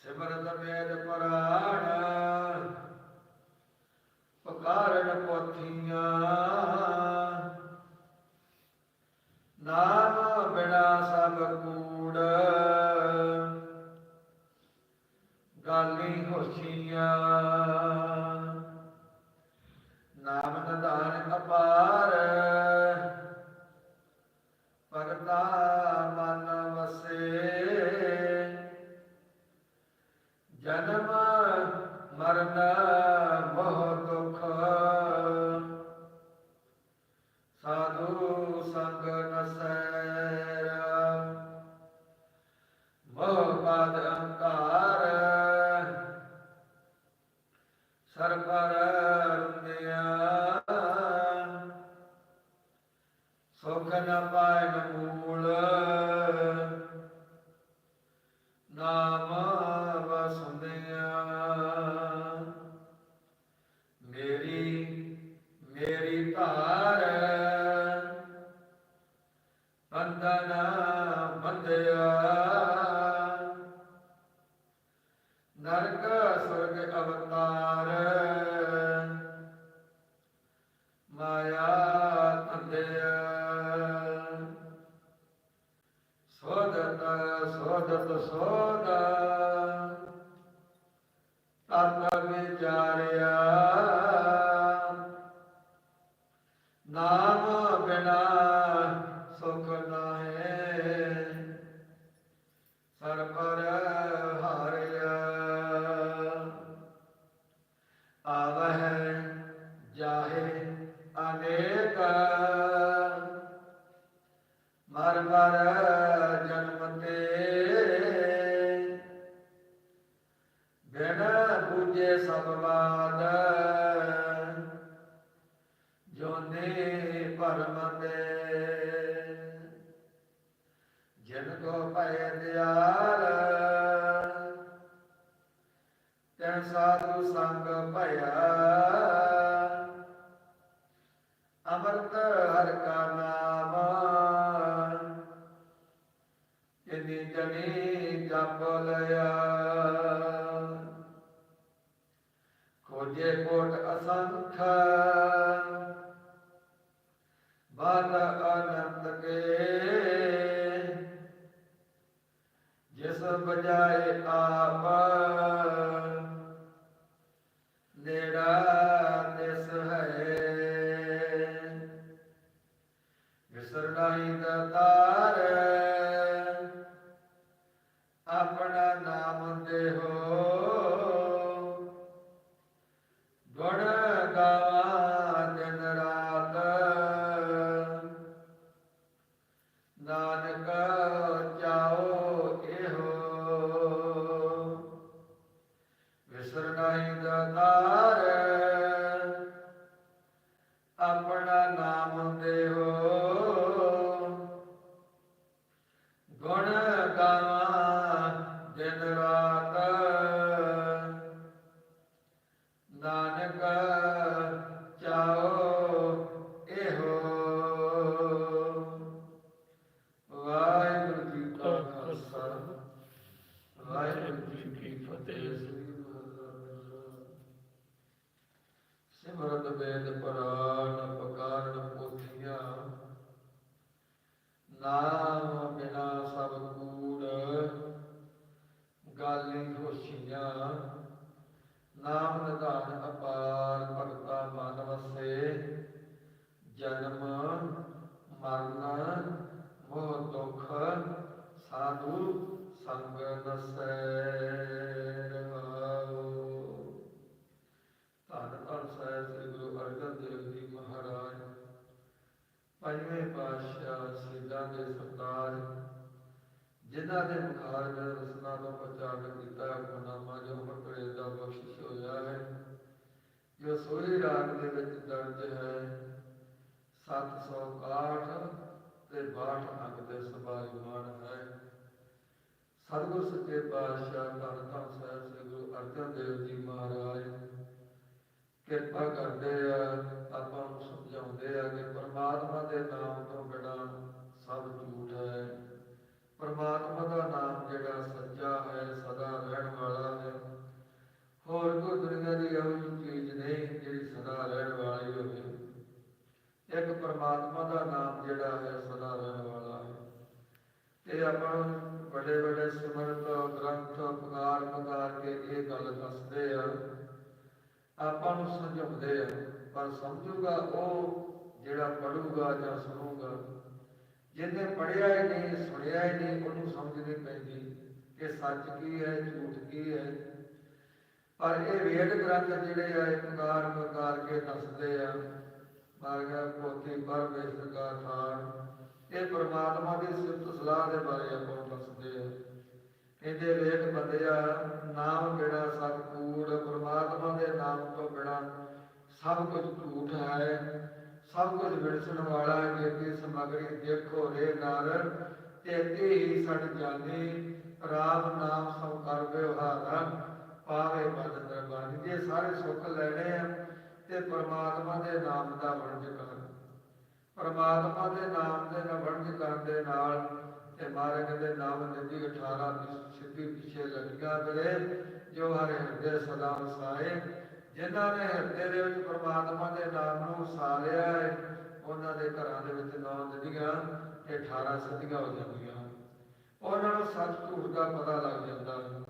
ਸਿਮਰਤ ਵੇਦ ਪੁਰਾਣ ਪਕਾਰਨ ਪੋਥੀਆਂ। ਸਾਧੂ ਸੰਗ ਨਸੈਰ ਬਹੁ ਬਾਦ ਅੰਕਾਰ। ਸਰਪਰ ਰੁੰਦਿਆ ਸੁਖ ਨ ਪਾਇਨ ਮੂਲ। ਨਾਮ ਸੁਰਗ ਅਵਤਾਰ। ਮਾਇਆ ਤੰਦਿਆ। ਸੋਦਤ ਸੋਦਤ ਸੋਦਾ ਤਤ ਵਿਚਾਰਿਆ। ਨਾਮ ਬਿਨਾ ਹਰ ਮਰ ਜਨਮ ਤੇ। ਬਿਨ ਬੁਝੇ ਸਭ ਬਾਦ ਜੋਨੇ ਪਰਮ ਤੇ। ਜਿਨ ਕੋ ਭੈ ਦਿਆਲ ਤੈ ਸਾਧੂ ਸੰਗ ਭਇਆ। ਅਮਰਤ ਹਰ ਕਾ ਇਨੀ ਜਪ ਲਿਆ। ਖੋਜੇ ਕੋਟ ਅਸੰਖ। ਬਾਦ ਅਨੰਤ ਕੇ। ਜਿਸ ਬਜਾਏ ਆਪ ਨੇੜਾ ਤਿਸ ਹੈ। ਵਿਸਰਨਾਈ ਦਾਤਾਰ ਤੋਂ ਪ੍ਰਚਾਰ ਕੀਤਾ ਹੁਕਮਨਾਮਾ ਜੋ ਹਮਕੜੇ ਦਾ ਬਖਸ਼ਿਸ਼ ਹੋਇਆ ਹੈ। ਜੋ ਸੋਹੀ ਰਾਗ ਦੇ ਵਿੱਚ ਦਰਜ ਹੈ 761 ਤੇ 62 ਅੰਕ ਦੇ ਸਭਾਇਮਾਨ ਹੈ। ਸਤਿਗੁਰ ਸੱਚੇ ਪਾਤਸ਼ਾਹ ਧੰਨ ਧੰਨ ਸਾਹਿਬ ਸ੍ਰੀ ਗੁਰੂ ਅਰਜਨ ਦੇਵ ਜੀ ਮਹਾਰਾਜ, ਕਿਰਪਾ ਕਰਦੇ ਆ, ਆਪਾਂ ਨੂੰ ਸਮਝਾਉਂਦੇ ਆ ਕਿ ਪਰਮਾਤਮਾ ਦੇ ਨਾਮ ਤੋਂ ਬਿਨਾਂ ਸਭ ਝੂਠ ਪਰਮਾਤਮਾ ਦਾ ਨਾਮ ਜਿਹੜਾ ਸੱਚਾ ਹੈ, ਸਦਾ ਰਹਿਣ ਵਾਲਾ ਹੈ। ਹੋਰ ਕੋਈ ਦੁਨੀਆ ਦੀ ਇਹੋ ਜਿਹੀ ਚੀਜ਼ ਨਹੀਂ ਜਿਹੜੀ ਸਦਾ ਰਹਿਣ ਵਾਲੀ ਹੋਵੇ। ਇੱਕ ਪਰਮਾਤਮਾ ਦਾ ਨਾਮ ਜਿਹੜਾ ਹੈ, ਸਦਾ ਰਹਿਣ ਵਾਲਾ ਹੈ। ਤੇ ਆਪਾਂ ਵੱਡੇ ਵੱਡੇ ਸਿਮਰਤ, ਗ੍ਰੰਥ, ਪੁਕਾਰ ਪੁਕਾਰ ਕੇ ਇਹ ਗੱਲ ਦੱਸਦੇ ਆ। ਆਪਾਂ ਨੂੰ ਸਮਝਾਉਂਦੇ ਆ, ਪਰ ਸਮਝੂਗਾ ਉਹ ਜਿਹੜਾ ਪੜੂਗਾ ਜਾਂ ਸੁਣੂਗਾ ਜਿਹਨੇ ਪੜਿਆ ਹੀ ਨਹੀਂ, ਸੁਣਿਆ ਹੀ ਨਹੀਂ, ਉਹਨੂੰ ਸਮਝ ਨਹੀਂ ਪੈਂਦੀ ਕਿ ਸੱਚ ਕੀ ਹੈ, ਝੂਠ ਕੀ ਹੈ। ਪਰ ਇਹ ਵੇਦ ਗ੍ਰੰਥ ਜਿਹੜੇ ਆ, ਇਹ ਪਕਾਰ ਕੇ ਦੱਸਦੇ ਆ, ਮਾਰਗਾ ਪੋਥੀ ਪਰਮੇਸ਼ਰ ਦਾ ਥਾਨ ਇਹ ਪ੍ਰਮਾਤਮਾ ਦੀ ਸਿਫਤ ਸਲਾਹ ਦੇ ਬਾਰੇ ਆਪਾਂ ਦੱਸਦੇ ਆ। ਇਹਦੇ ਵੇਖ ਬੰਦਿਆ ਨਾਮ ਬਿਨਾ ਸਭ ਪ੍ਰਮਾਤਮਾ ਦੇ ਨਾਮ ਤੋਂ ਬਿਨਾ ਸਭ ਕੁਝ ਝੂਠ ਹੈ। ਸਭ ਕੁਝ ਵਿਰਸਣ ਵਾਲਾ ਜੇ ਕੀ ਸਮਗਰੀ ਦੇਖੋ ਰੇ ਨਾਰਨ ਤੇ ਤੇ ਹੀ ਸੜ ਜਾਣੇ, ਰਾਮ ਨਾਮ ਸਭ ਕਰ ਵਿਵਹਾਰਾ, ਪਾਵੇ ਪਦ ਦਰਬਾਰ ਜੇ ਸਾਰੇ ਸੁੱਖ ਲੈਣੇ ਆ, ਤੇ ਪ੍ਰਮਾਤਮਾ ਦੇ ਨਾਮ ਦਾ ਵਰਜ ਕਰ ਪਰਮਾਤਮਾ ਦੇ ਨਾਮ ਦੇ ਨਾਲ ਵਰਜ ਕਰਨ ਦੇ ਨਾਲ ਤੇ ਮਾਰਗ ਦੇ ਨਾਮ ਨਦੀ 18 ਸਿੱਧੀ ਪਿੱਛੇ ਲੱਗਿਆ ਕਰੇ ਜੋ ਹਰ ਹਿਰਦੇ ਸਦਾ ਵਸਾਏ ਜਿਨ੍ਹਾਂ ਨੇ ਹਿਰਦੇ ਦੇ ਵਿੱਚ ਪਰਮਾਤਮਾ ਦੇ ਨਾਮ ਨੂੰ ਵਸਾਰਿਆ ਹੈ, ਉਹਨਾਂ ਦੇ ਘਰਾਂ ਦੇ ਵਿੱਚ ਨੌ ਨਦੀਆਂ ਤੇ 18 ਸਿੱਧੀਆਂ ਹੋ ਜਾਂਦੀਆਂ ਉਹਨਾਂ ਨੂੰ ਸੱਚ ਝੂਠ ਦਾ ਪਤਾ ਲੱਗ ਜਾਂਦਾ ਹੈ।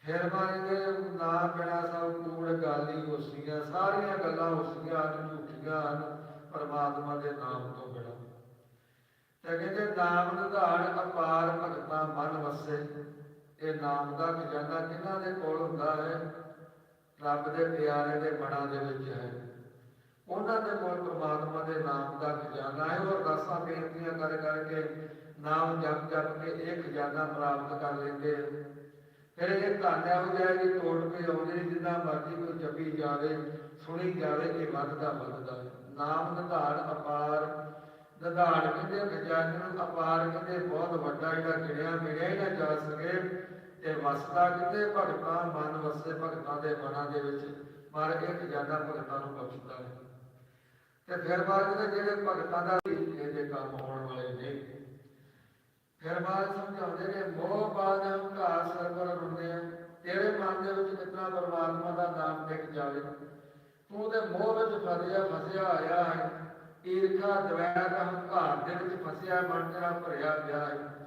ਫਿਰ ਮਾਰਗੇ ਨਾ ਬਿਨਾ ਸਭ ਕੂੜ, ਗਾਲੀ, ਹੋਸੀਆਂ, ਸਾਰੀਆਂ ਗੱਲਾਂ ਹੋਸੀਆਂ ਹਨ ਝੂਠੀਆਂ ਹਨ, ਪਰਮਾਤਮਾ ਦੇ ਨਾਮ ਤੋਂ ਬਿਨਾ। ਤੇ ਕਹਿੰਦੇ, ਨਾਮ ਨਿਧਾਨ ਅਪਾਰ ਭਗਤਾਂ ਮਨ ਵਸੇ। ਇਹ ਨਾਮ ਦਾ ਖਜ਼ਾਨਾ ਕਿਹਨਾਂ ਦੇ ਕੋਲ ਹੁੰਦਾ ਹੈ? ਰੱਬ ਦੇ ਪਿਆਰੇ ਦੇ ਮਨਾਂ ਦੇ ਵਿੱਚ ਹੈ। ਉਹਨਾਂ ਦੇ ਕੋਲ ਪ੍ਰਮਾਤਮਾ ਦੇ ਨਾਮ ਦਾ ਖਜ਼ਾਨਾ ਹੈ। ਉਹ ਅਰਦਾਸਾਂ ਬੇਨਤੀਆਂ ਕਰ ਕਰਕੇ ਨਾਮ ਜਪ ਜਪ ਕੇ ਇਹ ਖਜ਼ਾਨਾ ਪ੍ਰਾਪਤ ਕਰ ਲੈਂਦੇ ਆ। ਫਿਰ ਇਹ ਧਾਨਿਆ ਹੋ ਜਾਏਗੀ ਤੋੜ ਕੇ ਆਉਂਦੇ ਜਿੰਨਾ ਮਰਜ਼ੀ ਕੋਈ ਜਪੀ ਜਾਵੇ, ਸੁਣੀ ਜਾਵੇ, ਇਹ ਵੱਧਦਾ ਵੱਧਦਾ ਨਾਮ ਨਿਧਾਨ ਅਪਾਰ। ਨਿਧਾਨ ਕਹਿੰਦੇ ਖਜ਼ਾਨੇ ਨੂੰ ਅਪਾਰ ਕਹਿੰਦੇ? ਬਹੁਤ ਵੱਡਾ ਜਿਹੜਾ ਗਿਣਿਆ ਮਿਲਿਆ ਹੀ ਨਾ ਜਾ ਸਕੇ ਤੇ ਵਸਦਾ ਕਹਿੰਦੇ ਭਗਤਾਂ, ਮਨ ਵਸੇ ਭਗਤਾਂ ਦੇ ਮਨਾਂ ਦੇ ਵਿੱਚ ਪਰ ਇਹ ਖਜ਼ਾਨਾ ਭਗਤਾਂ ਨੂੰ ਬਖਸ਼ਦਾ ਹੈ ਤੇ ਫਿਰ ਬਾਅਦ ਦੇ ਜਿਹੜੇ ਭਗਤਾਂ ਦਾ ਇਹਦੇ ਕੰਮ ਹੋਣ ਵਾਲੇ ਨੇ, ਫਿਰ ਬਾਅਦ ਸਮਝਾਉਂਦੇ ਨੇ, ਮੋਹ ਬਾਦ ਹੰਕਾਰ ਸਰਵਰ ਹੁੰਦੇ ਆ, ਤੇਰੇ ਮਨ ਦੇ ਵਿੱਚ ਕਿਤਨਾ ਪਰਮਾਤਮਾ ਦਾ ਨਾਮ ਟਿਕ ਜਾਵੇ। ਤੂੰ ਤੇ ਮੋਹ ਵਿੱਚ ਫਸਿਆ ਫਸਿਆ ਆਇਆ ਹੈ, ਈਰਖਾ ਦਵੈਰ ਹੰਕਾਰ ਦੇ ਵਿੱਚ ਫਸਿਆ, ਮਨ ਤੇਰਾ ਭਰਿਆ ਪਿਆ ਹੈ।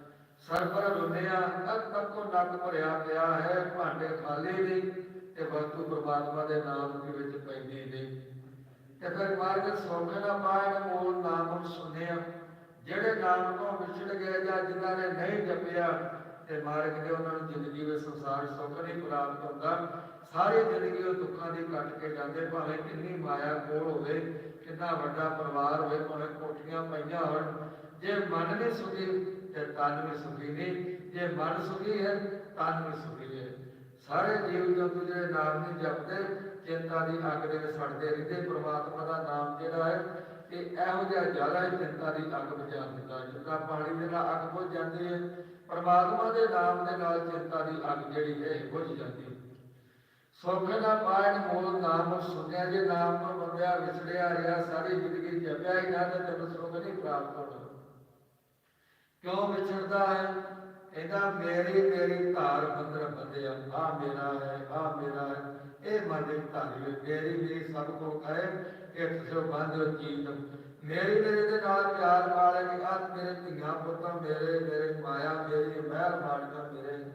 ਸਰਵਰ ਰੁੰਨਿਆ ਤੱਕ ਤੱਕ ਕੋ ਨੱਕ ਭਰਿਆ ਪਿਆ ਹੈ, ਭਾਂਡੇ ਖਾਲੀ ਨਹੀਂ ਤੇ ਵਸਤੂ ਪਰਮਾਤਮਾ ਦੇ ਨਾਮ ਦੇ ਵਿੱਚ ਪੈਂਦੀ ਨਹੀਂ। ਤੇ ਫਿਰ ਮਾਰਗ ਸੌਖੇ ਨਾ ਪਾਏ ਮੂਲ ਨਾਮ ਸੁਣਿਆ। ਜਿਹੜੇ ਨਾਮ ਤੋਂ ਵਿਛੜ ਗਏ ਜਾਂ ਜਿਨ੍ਹਾਂ ਨੇ ਨਹੀਂ ਜਪਿਆ, ਤੇ ਮਾਰਗ ਦੇ ਉਹਨਾਂ ਨੂੰ ਜ਼ਿੰਦਗੀ ਵਿੱਚ ਸੰਸਾਰ ਸੁੱਖ ਨਹੀਂ ਪ੍ਰਾਪਤ ਹੁੰਦਾ। ਸਾਰੀ ਜ਼ਿੰਦਗੀ ਉਹ ਦੁੱਖਾਂ ਦੀ ਕੱਟ ਕੇ ਜਾਂਦੇ, ਭਾਵੇਂ ਕਿੰਨੀ ਮਾਇਆ ਕੋਲ ਹੋਵੇ, ਕਿੰਨਾ ਵੱਡਾ ਪਰਿਵਾਰ ਹੋਵੇ, ਭਾਵੇਂ ਕੋਠੀਆਂ ਪਈਆਂ ਹੋਣ ਜੇ ਮਨ ਨਹੀਂ ਸੁਖੀ, ਤੇ ਤਨ ਵੀ ਸੁਖੀ ਨਹੀਂ। ਜੇ ਮਨ ਸੁਖੀ ਹੈ, ਤਨ ਵੀ ਸੁਖੀ ਹੈ। ਸਾਰੇ ਜੀਵ ਜੰਤੂ ਜਿਹੜੇ ਨਾਮ ਨਹੀਂ ਜਪਦੇ, ਚਿੰਤਾ ਦੀ ਅੱਗ ਦੇ ਵਿੱਚ ਸੜਦੇ ਰਹਿੰਦੇ। ਪ੍ਰਮਾਤਮਾ ਦਾ ਨਾਮ ਜਿਹੜਾ ਹੈ ਇਹ ਇਹੋ ਜਿਹਾ ਜ਼ਿਆਦਾ ਹੀ ਚਿੰਤਾ ਦੀ ਅੱਗ ਬੁਝਾ ਦਿੰਦਾ ਜਿੱਦਾਂ ਪਾਣੀ ਦੇ ਨਾਲ ਅੱਗ ਬੁਝ ਜਾਂਦੀ ਹੈ। ਪਰਮਾਤਮਾ ਦੇ ਨਾਮ ਦੇ ਨਾਲ ਚਿੰਤਾ ਦੀ ਅੱਗ ਜਿਹੜੀ ਹੈ, ਇਹ ਬੁਝ ਜਾਂਦੀ ਹੈ। ਸੁਖ ਨਾ ਪਾਇਨ ਮੂਲ ਨਾਮ ਸੁਣਿਆ, ਜੇ ਨਾਮ ਤੋਂ ਬੰਦਿਆ ਵਿਛੜਿਆ ਰਿਹਾ, ਸਾਰੀ ਜ਼ਿੰਦਗੀ ਜਪਿਆ ਹੀ ਨਾ, ਤੇ ਤੈਨੂੰ ਸੁਖ ਨਹੀਂ ਪ੍ਰਾਪਤ ਹੋਣਾ। ਕਿਉਂ ਵਿਛੜਦਾ ਹੈ? ਇਹਦਾ ਮੇਰੀ ਮੇਰੀ ਧਾਰ ਬੰਦਰ ਬੰਦਿਆ ਆ ਮੇਰਾ ਹੈ ਆ ਮੇਰਾ ਹੈ। ਇਹ ਮਨ ਦੇ ਧਾਰੀ ਮੇਰੀ ਮੇਰੀ ਸਭ ਕੋ ਕਹੇ ਕਿ ਤੁਸੀਂ ਬੰਦੋ ਜੀਤ ਮੇਰੀ ਮੇਰੇ ਦੇ ਨਾਲ ਪਿਆਰ ਵਾਲੇ ਕਿ ਆ ਮੇਰੇ ਧੀਆਂ ਪੁੱਤਾਂ ਮੇਰੇ ਮੇਰੇ ਮਾਇਆ, ਮੇਰੀ ਮਹਿਲ ਮਾੜੀਆਂ ਮੇਰੇ।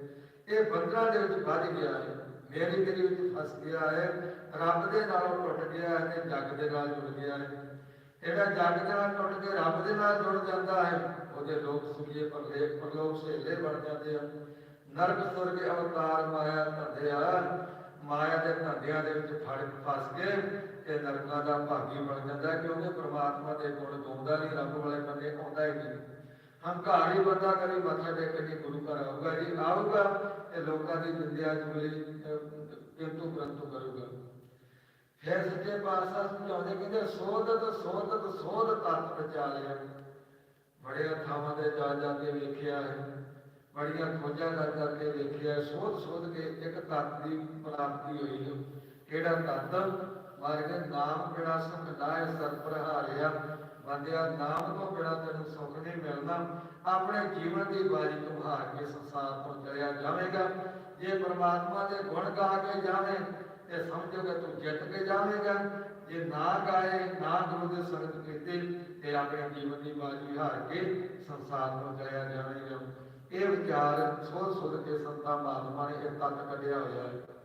ਇਹ ਬੰਦਰਾਂ ਦੇ ਵਿੱਚ ਵੱਜ ਗਿਆ ਹੈ। ਮੇਰੀ ਮੇਰੀ ਵਿੱਚ ਫਸ ਗਿਆ ਹੈ। ਰੱਬ ਦੇ ਨਾਲ ਟੁੱਟ ਗਿਆ ਹੈ ਤੇ ਜੱਗ ਦੇ ਨਾਲ ਜੁੜ ਗਿਆ ਹੈ। ਜਿਹੜਾ ਜੱਗ ਦੇ ਨਾਲ ਟੁੱਟ ਕੇ ਰੱਬ ਦੇ ਨਾਲ ਜੁੜ ਜਾਂਦਾ ਹੈ। ਉਹਦੇ ਲੋਕ ਸੁਖੀਏ ਪਰਲੇ ਪਰਲੋਕ ਸਹੇਲੇ ਬਣ ਜਾਂਦੇ ਆ। ਨਰਕ ਸੁਰਗ ਅਵਤਾਰ ਮਾਇਆ ਧੰਦਿਆ ਮਾਇਆ ਦੇ ਧੰਦਿਆਂ ਦੇ ਵਿੱਚ ਫੜ ਫਸ ਕੇ ਤੇ ਨਰਕਾਂ ਦਾ ਭਾਗੀ ਬਣ ਜਾਂਦਾ ਕਿਉਂਕਿ ਪ੍ਰਮਾਤਮਾ ਦੇ ਗੁਣ ਗਾਉਂਦਾ ਨਹੀਂ, ਰੱਬ ਵਾਲੇ ਬੰਦੇ ਆਉਂਦਾ ਹੀ ਨਹੀਂ। ਹੰਕਾਰੀ ਬੰਦਾ ਕਦੀ ਮੱਥਾ ਟੇਕ ਕੇ ਗੁਰੂ ਘਰ ਆਊਗਾ ਜੀ, ਆਊਗਾ ਤੇ ਲੋਕਾਂ ਦੀ ਨਿੰਦਿਆ ਚੁਗਲੀ ਕਿੰਤੂ ਪ੍ਰੰਤੂ ਕਰੂਗਾ। ਫਿਰ ਸੱਚੇ ਪਾਤਸ਼ਾਹ ਸਮਝਾਉਂਦੇ ਕਹਿੰਦੇ, ਸੋਧਤ ਸੋਧਤ, ਸੋਧ ਤਤ ਵਿਚਾਲਿਆ। ਬੜੇ ਥਾਵਾਂ ਤੇ ਜਾ ਜਾ ਕੇ ਵੇਖਿਆ ਹੈ, ਬੜੀਆਂ ਖੋਜਾਂ ਕਰ ਕਰਕੇ ਵੇਖਿਆ ਸੋਧ ਸੋਧ ਕੇ ਇੱਕ ਤਤ ਦੀ ਪ੍ਰਾਪਤੀ ਹੋਈ ਹੈ। ਕਿਹੜਾ ਤਤ? ਮਾਰਗੇ ਨਾਮ ਬਿਨਾ ਸੁਖ ਨਾਏ ਸਰ ਪ੍ਰਹਾਰਿਆ ਬੰਦਿਆ, ਨਾਮ ਤੋਂ ਬਿਨਾ ਤੈਨੂੰ ਸੁਖ ਨਹੀਂ ਮਿਲਣਾ ਆਪਣੇ ਜੀਵਨ ਦੀ ਬਾਜੀ ਤੋਂ ਹਾਰ ਕੇ ਸੰਸਾਰ ਤੋਂ ਚਲਿਆ ਜਾਵੇਗਾ। ਜੇ ਪਰਮਾਤਮਾ ਦੇ ਗੁਣ ਗਾ ਕੇ ਜਾਵੇ ਇਹ ਸਮਝੋਗੇ ਤੂੰ ਜਿੱਤ ਕੇ ਜਾਵੇਂਗਾ। ਜੇ ਨਾ ਗਾਏ, ਨਾ ਗੁਰੂ ਦੇ ਸੰਗਤ ਕੀਤੇ, ਤੇ ਆਪਣੇ ਜੀਵਨ ਦੀ ਬਾਜੀ ਹਾਰ ਕੇ ਸੰਸਾਰ ਨੂੰ ਚਲਿਆ ਜਾਵੇਗਾ। ਇਹ ਵਿਚਾਰ ਪਿਆਰ ਸੋਧ ਸੁਧ ਕੇ ਸੰਤਾਂ ਮਹਾਤਮਾ ਨੇ ਇਹ ਤੱਤ ਕੱਢਿਆ ਹੋਇਆ ਹੈ।